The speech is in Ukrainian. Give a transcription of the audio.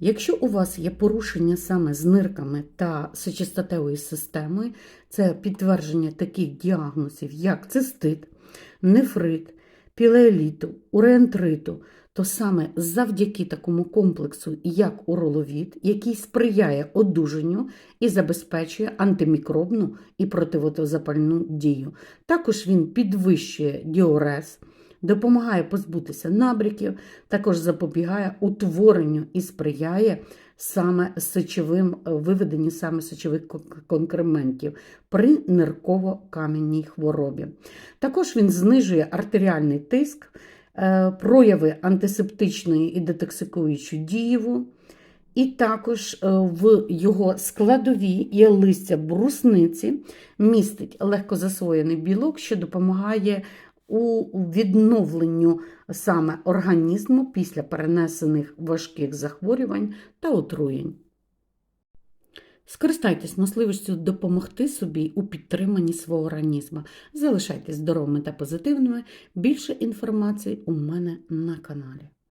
Якщо у вас є порушення саме з нирками та сечостатевою системою, це підтвердження таких діагнозів, як цистит, нефрит, пілеоліту, уреантриту, то саме завдяки такому комплексу, як уроловід, який сприяє одужанню і забезпечує антимікробну і противозапальну дію. Також він підвищує діурез, допомагає позбутися набряків, також запобігає утворенню і сприяє саме сечовим е, виведенню саме сечових конкрементів при нирково-кам'яній хворобі. Також він знижує артеріальний тиск, е, прояви антисептичної і детоксикуючої дієву. І також е, в його складові є листя брусниці, містить легкозасвоєний білок, що допомагає у відновленню саме організму після перенесених важких захворювань та отруєнь. Скористайтесь можливістю допомогти собі у підтриманні свого організму. Залишайтесь здоровими та позитивними. Більше інформації у мене на каналі.